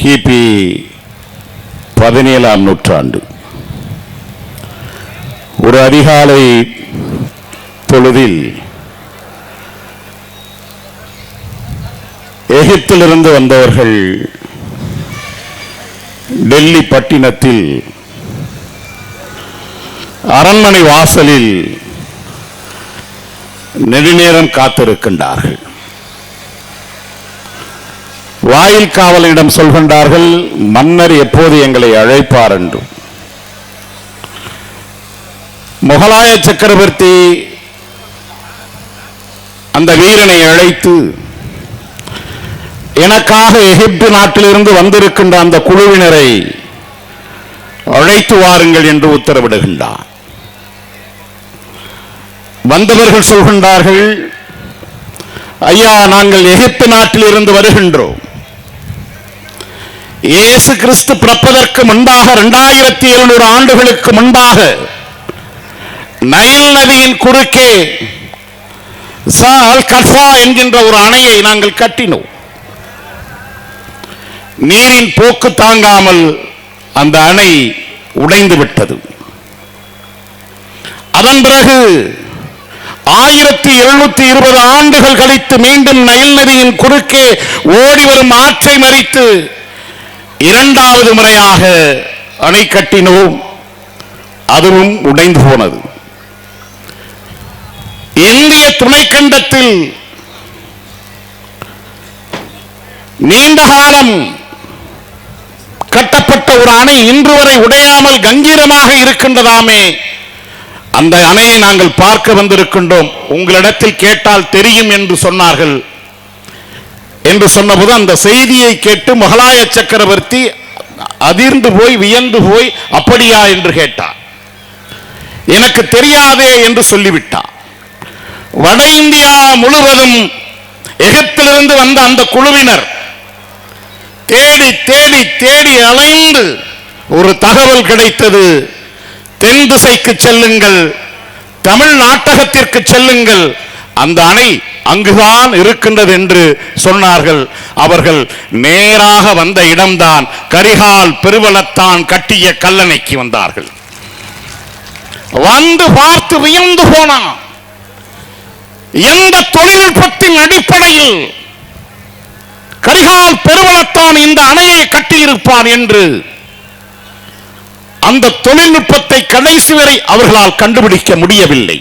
கிபி பதினேழாம் நூற்றாண்டு. ஒரு அதிகாலை பொழுதில் எகிப்திலிருந்து வந்தவர்கள் டெல்லி பட்டினத்தில் அரண்மனை வாசலில் நெடுநேரம் காத்திருக்கின்றார்கள். வாயில் காவலனிடம் சொல்கின்றார்கள் மன்னர் எப்போது எங்களை அழைப்பார்? என்று. முகலாய சக்கரவர்த்தி அந்த வீரனை அழைத்து எனக்காக எகிப்து நாட்டிலிருந்து வந்திருக்கின்ற அந்த குழுவினரை அழைத்து வாருங்கள் என்று உத்தரவிடுகின்றார். வந்தவர்கள் சொல்கின்றார்கள் ஐயா நாங்கள் எகிப்து நாட்டில் இருந்து வருகின்றோம். இயேசு கிறிஸ்து பிறப்பதற்கு முன்பாக இரண்டாயிரத்தி எழுநூறு ஆண்டுகளுக்கு முன்பாக நைல் நதியின் குறுக்கே சால் என்கின்ற ஒரு அணையை நாங்கள் கட்டினோம். நீரின் போக்கு தாங்காமல் அந்த அணை உடைந்து விட்டது. அதன் பிறகு ஆயிரத்தி எழுநூத்தி இருபது ஆண்டுகள் கழித்து மீண்டும் நைல் நதியின் குறுக்கே ஓடி வரும் ஆற்றை மறித்து இரண்டாவது முறையாக அணை கட்டினோம். அதுவும் உடைந்து போனது. இந்திய துணைக்கண்டத்தில் நீண்ட காலம் கட்டப்பட்ட ஒரு அணை இன்று வரை உடையாமல் கங்கீரமாக இருக்கின்றதாமே அந்த அணையை நாங்கள் பார்க்க வந்திருக்கின்றோம். உங்களிடத்தில் கேட்டால் தெரியும் என்று சொன்னார்கள். என்று சொன்னபோது அந்த செய்தியை கேட்டு முகலாய சக்கரவர்த்தி அதிர்ந்து போய் வியந்து போய் அப்படியா? என்று கேட்டார். எனக்கு தெரியாதே என்று சொல்லிவிட்டார். வட இந்தியா முழுவதும் எகத்திலிருந்து வந்த அந்த குழுவினர் தேடி தேடி தேடி அலைந்து ஒரு தகவல் கிடைத்தது. தென் திசைக்கு செல்லுங்கள் தமிழ் நாட்டகத்திற்கு செல்லுங்கள் அந்த அணை அங்குதான் இருக்கின்றது என்று சொன்னார்கள். அவர்கள் நேராக வந்த இடம்தான் கரிகால் பெருவளத்தான் கட்டிய கல்லணைக்கு வந்தார்கள். வந்து பார்த்து வியந்து போனான். எந்த தொழில்நுட்பத்தின் அடிப்படையில் கரிகால் பெருவளத்தான் இந்த அணையை கட்டியிருப்பான் என்று அந்த தொழில்நுட்பத்தை கடைசி வரை அவர்களால் கண்டுபிடிக்க முடியவில்லை.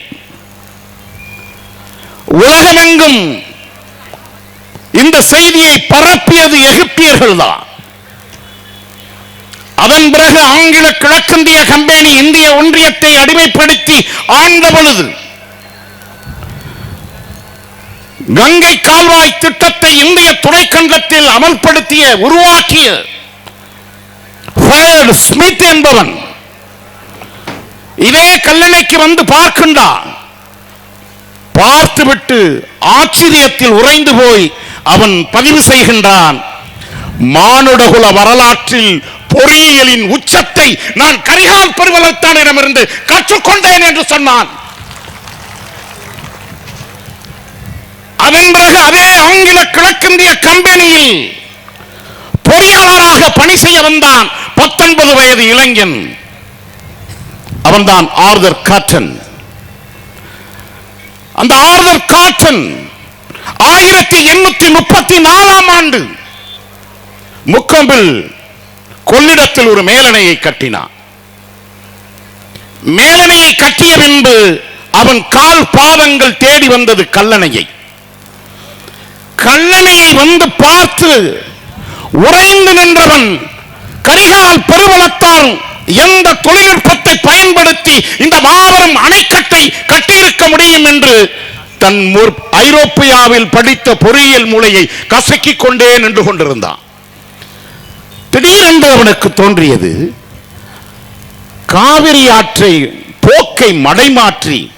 உலகமெங்கும் இந்த செய்தியை பரப்பியது எகிப்தியர்கள் தான் அதன் பிறகு ஆங்கில கிழக்கிந்திய கம்பெனி இந்திய ஒன்றியத்தை அடிமைப்படுத்தி ஆண்ட பொழுது கங்கை கால்வாய் திட்டத்தை இந்திய துணைக்கண்டத்தில் அமல்படுத்திய உருவாக்கிய ஸ்மித் என்பவன் இதே கல்லணைக்கு வந்து பார்க்கின்றான். பார்த்துவிட்டு ஆச்சரியத்தில் உறைந்து போய் அவன் பதிவு செய்கின்றான். மானுடகுல வரலாற்றில் பொறியியலின் உச்சத்தை நான் கரிகால் பெருவலத்தானிடமிருந்து கற்றுக்கொண்டேன் என்று சொன்னான். அதன் பிறகு அதே ஆங்கில கிழக்கிந்திய கம்பெனியில் பொறியாளராக பணி செய்ய வந்தான் பத்தொன்பது வயது இளைஞன். அவன்தான் ஆர்தர் காட்டன். அந்த ஆர்தர் காட்டன் ஆயிரத்தி எண்ணூத்தி முப்பத்தி நாலாம் ஆண்டு முக்கம்பில் கொள்ளிடத்தில் ஒரு மேலணையை கட்டினான். மேலணையை கட்டிய பின்பு அவன் கால் பாதங்கள் தேடி வந்தது கல்லணையை. கல்லணையை வந்து பார்த்து உறைந்து நின்றவன் கரிகால் பெருவளத்தால் எந்த தொழில்நுட்பத்தை பயன்படுத்தி இந்த மாபெரும் அணைக்கட்டை கட்டியிருக்க முடியும் என்று தன் முற்- ஐரோப்பியாவில் படித்த பொறியியல் மூளையை கசக்கிக் கொண்டே நின்று கொண்டிருந்தான். திடீரென்று அவனுக்கு தோன்றியது காவிரி ஆற்றை போக்கை மடைமாற்றி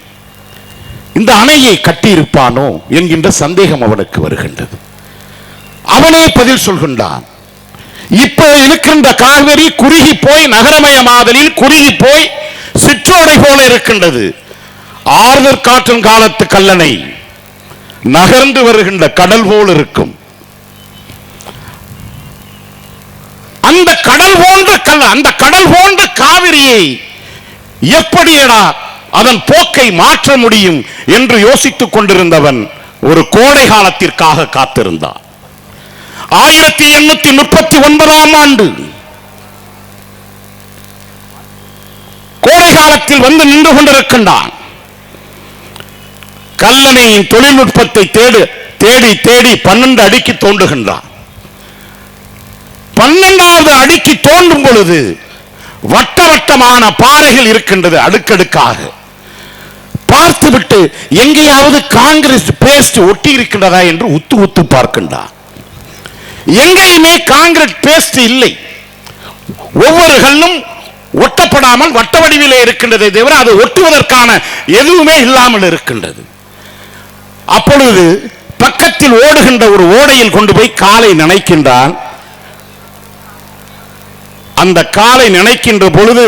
இந்த அணையை கட்டியிருப்பானோ என்கின்ற சந்தேகம் அவனுக்கு வருகின்றது. அவனே பதில் சொல்கின்றான் இப்போ இருக்கின்ற காவிரி குறுகி போய் நகரமயமாதலில் குறுகி போய் சிற்றோடை போல இருக்கின்றது. ஆறுதல் காற்றின் காலத்து கல்லணை. நகர்ந்து வருகின்ற கடல் போல் இருக்கும். அந்த கடல் போன்ற கல் அந்த கடல் போன்ற காவிரியை எப்படியடா அதன் போக்கை மாற்ற முடியும் என்று யோசித்துக் கொண்டிருந்தவன் ஒரு கோடை காலத்திற்காக காத்திருந்தான். ஆயிரத்தி எண்ணூத்தி முப்பத்தி ஒன்பதாம் ஆண்டு கோடை காலத்தில் வந்து நின்று கொண்டிருக்கின்றான். கல்லணையின் தொழில்நுட்பத்தை தேடு தேடி தேடி பன்னெண்டு அடிக்கு தோன்றுகின்றான். பன்னெண்டாவது அடிக்கு தோண்டும் பொழுது வட்ட வட்டமான பாறைகள் இருக்கின்றது அடுக்கடுக்காக. பார்த்துவிட்டு எங்கேயாவது காங்கிரஸ் பேஸ்ட் ஒட்டி இருக்கின்றதா என்று உத்து உத்து பார்க்கின்றான். எங்கேயுமே காங்கிரட் பேஸ்ட் இல்லை. ஒவ்வொரு கல்லும் ஒட்டப்படாமல் வட்ட வடிவிலே இருக்கின்றதை தவிர அது ஒட்டுவதற்கான எதுவுமே இல்லாமல் இருக்கின்றது. அப்பொழுது பக்கத்தில் ஓடுகின்ற ஒரு ஓடையில் கொண்டு போய் காலை நினைக்கின்றான். அந்த காலை நினைக்கின்ற பொழுது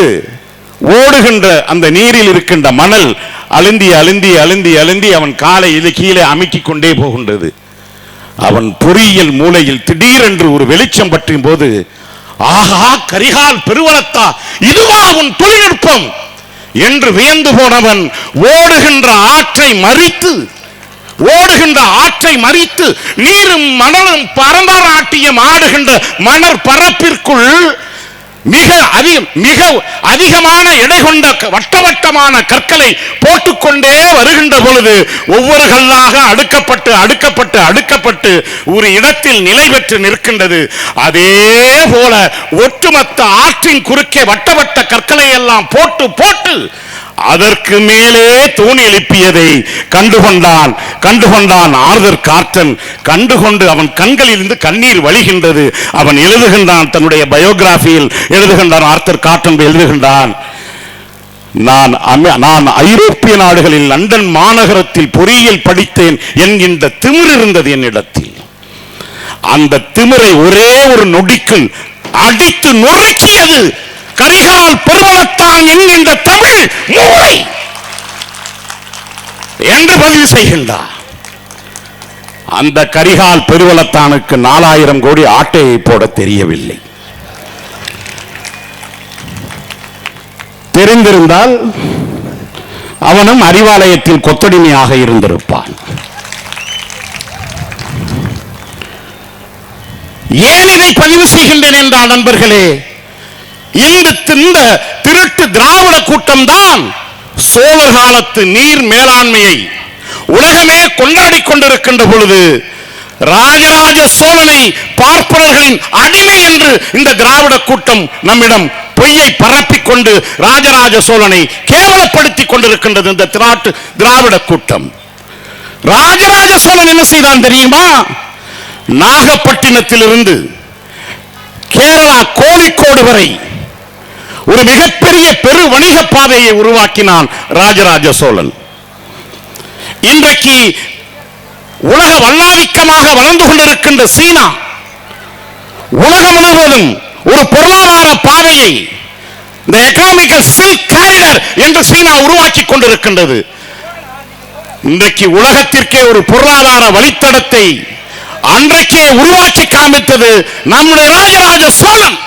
ஓடுகின்ற அந்த நீரில் இருக்கின்ற மணல் அழுந்தி அழுந்தி அழுந்தி அழுந்தி அவன் காலை இது கீழே அமுக்கிக் கொண்டே போகின்றது. அவன் பொறியியல் மூலையில் திடீரென்று ஒரு வெளிச்சம் பற்றும் போது ஆஹா கரிகால் பெருவளத்தா இதுவா உன் தொழில்நுட்பம்? என்று வியந்து போனவன் ஓடுகின்ற ஆற்றை மறித்து ஓடுகின்ற ஆற்றை மறித்து நீரும் மணலும் பரம்பராட்டியம் ஆடுகின்ற மணற் பரப்பிற்குள் மிக அதிகம் மிக அதிகமான எடை கொண்ட வட்டவட்டமான கற்களை போட்டுக்கொண்டே வருகின்ற பொழுது ஒவ்வொரு கல்லாக அடுக்கப்பட்டு அடுக்கப்பட்டு அடுக்கப்பட்டு ஒரு இடத்தில் நிலை பெற்று நிற்கின்றது. அதே போல ஒட்டுமொத்த ஆற்றின் குறுக்கே வட்டவட்ட கற்களை எல்லாம் போட்டு போட்டு அதற்கு மேலே தூணி எழுப்பியதை கண்டுகொண்டான். கண்டுகொண்டான் ஆர்தர் கார்டன் கண்டுகொண்டு அவன் கண்களில் இருந்து கண்ணீர் வழிகின்றது. அவன் எழுதுகின்றான் தன்னுடைய பயோகிராபியில் எழுதுகின்றான் ஆர்தர் கார்டன் எழுதுகின்றான். நான் நான் ஐரோப்பிய நாடுகளில் லண்டன் மாநகரத்தில் பொறியியல் படித்தேன் என்கின்ற திமிர் இருந்தது என்னிடத்தில். அந்த திமிரை ஒரே ஒரு நொடிக்குள் அடித்து நொறுக்கியது. கரிகால் பெருவளத்தான் என்கின்ற தமிழ் மூளை என்று பதிவு செய்கின்றார். அந்த கரிகால் பெருவளத்தானுக்கு நாலாயிரம் கோடி ஆட்டையை போட தெரியவில்லை. தெரிந்திருந்தால் அவனும் அறிவாலயத்தில் கொத்தடிமையாக இருந்திருப்பான். ஏன் இதை பதிவு செய்கின்றேன் என்றால் நண்பர்களே இந்த இந்த திருட்டு திராவிட கூட்டம் தான் சோழர் காலத்து நீர் மேலாண்மையை உலகமே கொண்டாடி கொண்டிருக்கின்ற பொழுது ராஜராஜ சோழனை பார்ப்பவர்களின் அடிமை என்று இந்த திராவிட கூட்டம் நம்மிடம் பொய்யை பரப்பிக் கொண்டு ராஜராஜ சோழனை கேவலப்படுத்திக் கொண்டிருக்கின்றது இந்த திராட்டு திராவிட கூட்டம். ராஜராஜ சோழன் என்ன செய்தான் தெரியுமா? நாகப்பட்டினத்திலிருந்து கேரளா கோழிக்கோடு வரை ஒரு மிகப்பெரிய பெரு வணிக பாதையை உருவாக்கினான் ராஜராஜ சோழன். இன்றைக்கு உலக வல்லாதிக்கமாக வளர்ந்து கொண்டிருக்கின்ற சீனா உலகம் முழுவதும் ஒரு பொருளாதார பாதையை இந்த எக்கனாமிக்கல் சில்க் கேரிடர் என்று சீனா உருவாக்கி கொண்டிருக்கின்றது. இன்றைக்கு உலகத்திற்கே ஒரு பொருளாதார வழித்தடத்தை அன்றைக்கே உருவாக்கி காமித்தது நம்முடைய ராஜராஜ சோழன்.